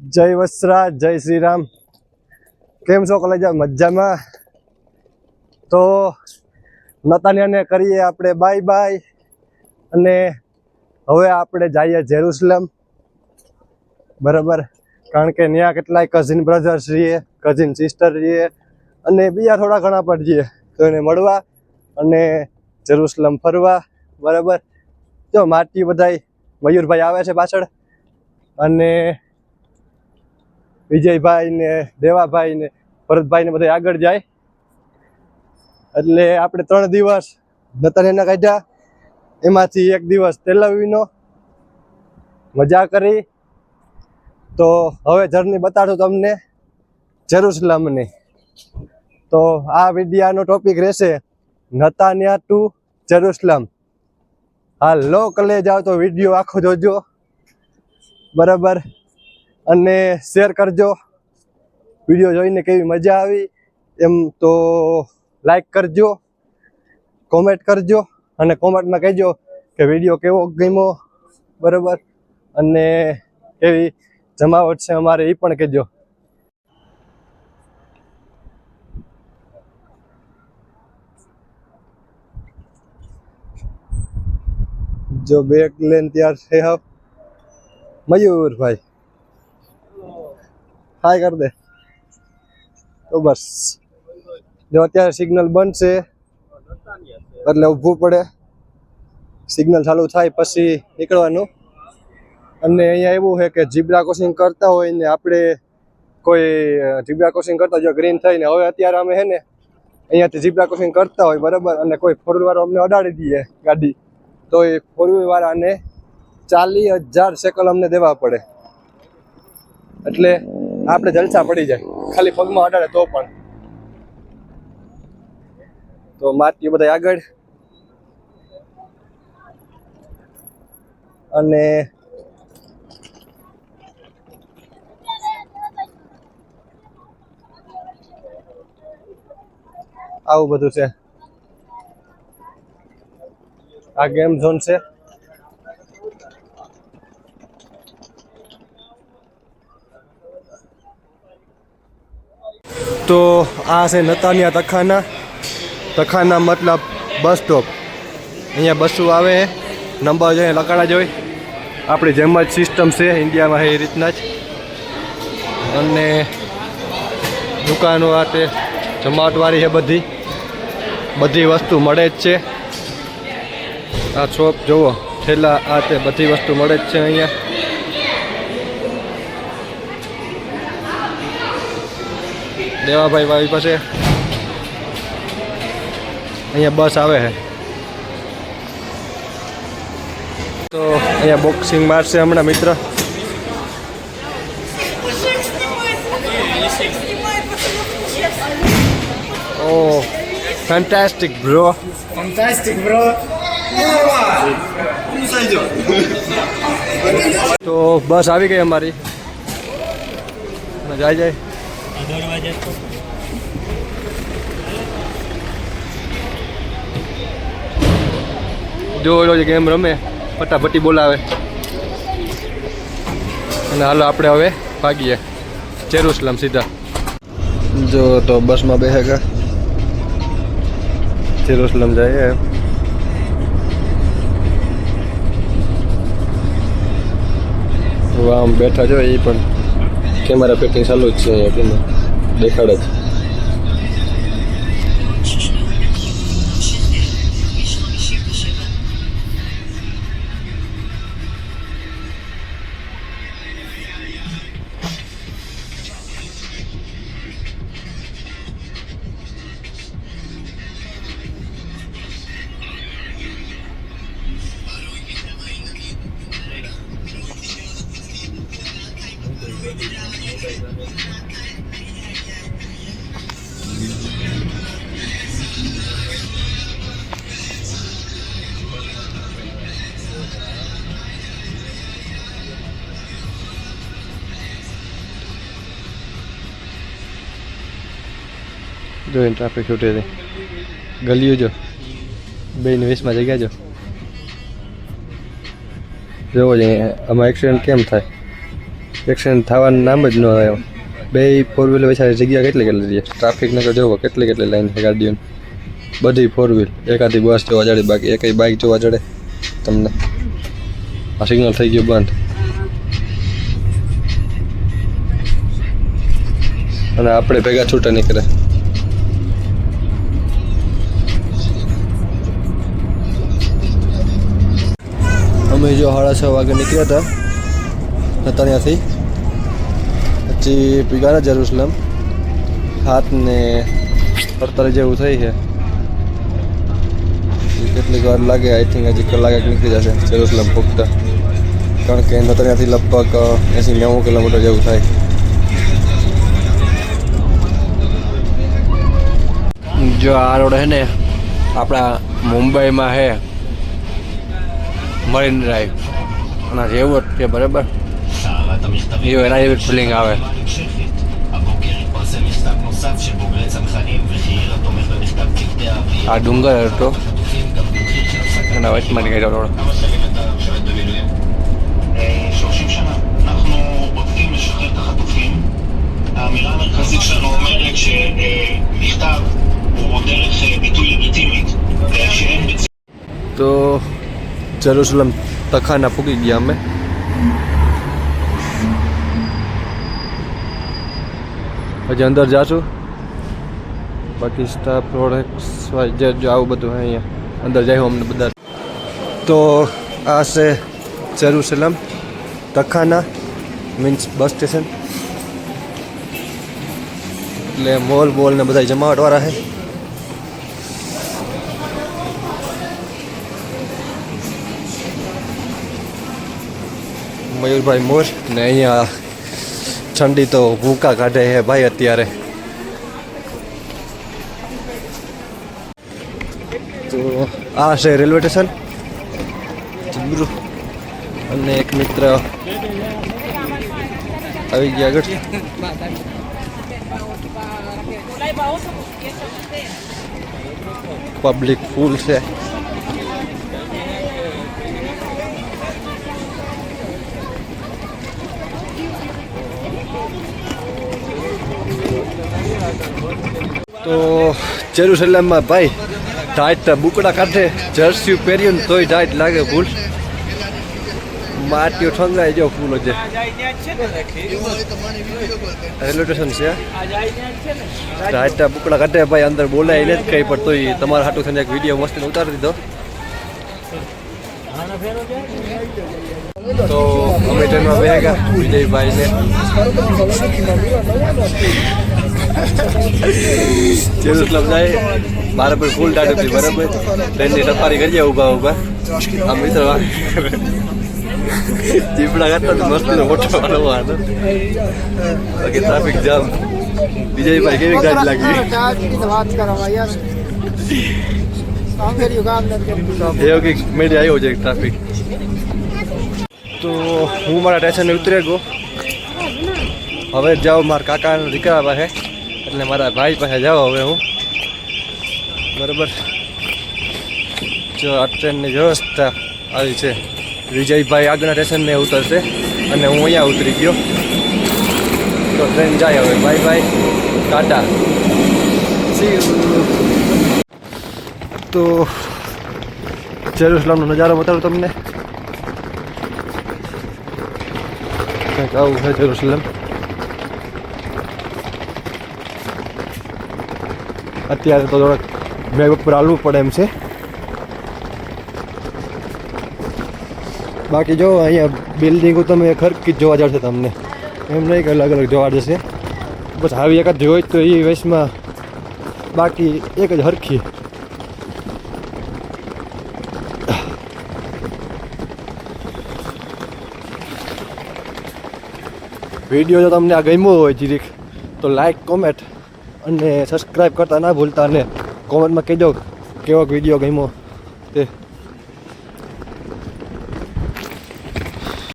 જય વસ્ત્રા, જય શ્રી રામ કેમ છો કોલેજ? મજામાં? તો નતાનિયાને કરીએ આપણે બાય બાય અને હવે આપણે જઈએ જેરુસલમ. બરાબર? કારણ કે ત્યાં કેટલાય કઝિન બ્રધર્સ રહીએ કઝિન સિસ્ટર રહીએ અને બીજા થોડા ઘણા પણ રહીએ તો એને મળવા અને જેરુસલમ ફરવા. બરાબર? જો માટી બધાય મયુરભાઈ આવે છે પાછળ. અને વિજયભાઈ ને દેવાભાઈ ને ભરતભાઈ ને બધા આગળ જાય. એટલે આપણે ત્રણ દિવસ નતનેના કાઢ્યા. એમાંથી એક દિવસ તેલવીનો મજા કરી. તો હવે જર્ની બતાડું તમને જેરુસલમની. તો આ વિડિયાનો ટોપિક રહેશે નતાન્યા ટુ જેરુસલમ. હા લો કલે જાઓ તો વીડિયો આખો જોજો. બરાબર? અને શેર કરજો. વીડિયો જોઈને કેવી મજા આવી, એમ તો લાઈક કરજો કોમેન્ટ કરજો અને કોમેન્ટમાં કહેજો કે વીડિયો કેવો ગમ્યો, બરાબર? અને કેવી જમાવટ છે અમારે એ પણ કહેજો. જો બેગ લઈને ત્યાર છે મયુરભાઈ. હાય કર દે. તો બસ. જો અત્યારે સિગ્નલ બનશે, એટલે ઊભું પડે. સિગ્નલ ચાલુ થાય પછી નીકળવાનું. અને અહીંયા એવું છે કે જીબ્રા ક્રોસિંગ કરતા હોય ને આપણે કોઈ જીબ્રા ક્રોસિંગ કરતા જો ગ્રીન થઈને. હવે અત્યારે અમે છે ને, અહીંયાથી જીબ્રા ક્રોસિંગ કરતા હોય, બરાબર? અને કોઈ ફોર વાળો અમને અડાડી દઈએ ગાડી. તો એ ફોર વાળાને ચાલીસ હજાર સેકલ અમને દેવા પડે. એટલે આપણે જલસા પડી જાય. ખાલી પગમાં અડાડે તો પણ. તો માટી બધા આગળ. અને આવું બધું છે. આ ગેમ ઝોન છે. તો આ છે નતાનિયા તખાના. તખાના મતલબ બસ સ્ટોપ. અહીંયા બસો આવે નંબર જોઈએ લગાડા જોઈ. આપણી જેમ જ સિસ્ટમ છે, ઇન્ડિયામાં એ રીતના જ. અને દુકાનો આ તે જમાટવાળી છે બધી. બધી વસ્તુ મળે જ છે. આ શોપ જુઓ છેલ્લા આ તે બધી વસ્તુ મળે જ છે અહીંયા. દેવાભાઈ ભાઈ પાસે. અહીંયા બસ આવે છે. તો અહીંયા બોક્સિંગ મારશે હમણાં મિત્ર. Oh fantastic bro Fantastic, bro. તો બસ આવી ગઈ અમારી. જાય જાય. જો ઓલો જે ગેમ રમે, ફટાફટી બોલાવે. અને હાલો આપણે હવે ભાગીએ. જેરુસલમ સીધા. જો તો બસમાં બેસે ગયા જેરુસલમ જાય આમ બેઠા જો એ પણ. કેમેરા પેકિંગ ચાલુ જ છે અહીંયા કેમ દેખાડે જોઈને ટ્રાફિક છૂટે છે ગલીઓ જો. બેને વીસમાં જગ્યા જો. જોવો જોઈએ આમાં એક્સિડન્ટ કેમ થાય? એક્સિડન્ટ થવાનું નામ જ ન આવ્યો બે ફોર વ્હીલ વચ્ચે જગ્યા કેટલી કેટલી રહી? ટ્રાફિકને નગર જોવો કેટલી કેટલી લાઈન છે ગાડીઓની. બધી ફોર વ્હીલ એકાદી બસ જોવા જડે બાકી એકેય બાઇક જોવા જડે તમને. આ સિગ્નલ થઈ ગયું બંધ. અને આપણે ભેગા છૂટા નીકળે અમે જો સાડા છ વાગે નીકળ્યા હતા. નતાણિયાથી પછી પીગાના જેરુસલમ. હાથ ને અડતાલીસ જેવું થઈ છે. કેટલીક વાર લાગે આઈ થિંક હજી કલાક નીકળી જશે જેરુસલમ પૂગતા કારણ કે નતાણિયાથી લગભગ એસી નેવું કિલોમીટર જેવું થાય. જો આ રોડ છે ને આપણા મુંબઈમાં છે મરીન ડ્રાઈવ અને જેવો જ છે બરાબર જો એના જેવી ફિલિંગ આવે הבוקר התפרסם מכתב נוסף של בוגרי צנחנים וחיילת תומך במכתב צוותי האוויר આ ડુંગર હતો חטופים גם במחיר של הפסקת એના વચમાં નીકળ્યો રોડ כמה שנים אתה משרת במילואים? 30 שנה. אנחנו בודקים לשחרר את החטופים. האמירה המרכזית שלנו אומרת שמכתב הוא דרך אה, ביטוי לגיטימית, אה, שאין בצ... તો જેરુસલમ તખાના પૂગી ગયા અમે. હજી અંદર જાશું. બાકી સ્ટાફ પ્રોડક્ટ્સ જે જો આવું બધું છે અહીંયા. અંદર જાય અમને બધા. તો આ છે જેરુસલમ તખાના મીન્સ બસ સ્ટેશન એટલે મોલ બોલ ને બધા જમાવટવાળા છે. મયુરભાઈ મોર ને અહીંયા ઠંડી તો ભૂકા કાઢે છે ભાઈ અત્યારે. તો આ છે રેલવે સ્ટેશન. અને એક મિત્ર આવી ગયા આગળ. પબ્લિક ફૂલ છે. તો જેરુસલેમમાં ભાઈ ટાઈટ બુકડા કાઢે, જર્સી પહેર્યું ને તોય ટાઈટ લાગે ફૂલ. માટીઓ ઠંગાઈ જો ફૂલો છે રેલવે સ્ટેશન છે ટાઈટ બુકડા કાઢે ભાઈ, અંદર બોલાય ને જ કઈ, પણ તોય તમારા હાટું થઈને એક વીડિયો મસ્ત ઉતારી દીધો. તો અમે ટ્રેનમાં ગયા વિજયભાઈ ને જેરુસલમ જાય મારે પર ફૂલ ટાટ હતી બરાબર? ટ્રેનની સફારી કરીએ ઊભા ઊભા. આ મિત્ર ચીપડા કરતા તો મસ્ત મોટો વાળો હતો બાકી ટ્રાફિક જામ વિજયભાઈ કેવી ગાડી લાગી? એવો કંઈક મેળે આવ્યો છે ટ્રાફિક તો હું મારા સ્ટેશને ઉતરી ગયો. હવે જાઉં મારા કાકાના દીકરા પાસે. એટલે મારા ભાઈ પાસે જાઉં હવે હું. બરાબર. જો આ ટ્રેનની વ્યવસ્થા આવી છે. વિજયભાઈ આગળના સ્ટેશનને ઉતરશે અને હું અહીંયા ઉતરી ગયો. તો ટ્રેન જાય હવે. બાય બાય ટાટા સી તો જેરુસલામનો નજારો બતાવું તમને. કંઈક આવું છે જેરુસલમ. અત્યારે તો થોડાક બ્રેક ઉપર હાલવું પડે એમ છે. બાકી જો અહીંયા બિલ્ડિંગો તમે ખરકી જોવા જશે તમને. એમ નહીં કે અલગ અલગ જોવા જશે. બસ આવી એક જ જોઈ તો એ વેસમાં બાકી એક જ હરખી. વીડિયો જો તમને આ ગમ્યો હોય જીરીક, તો લાઈક કોમેન્ટ અને સબસ્ક્રાઈબ કરતા ના ભૂલતા અને કોમેન્ટમાં કહેજો કેવો વીડિયો ગમ્યો તે.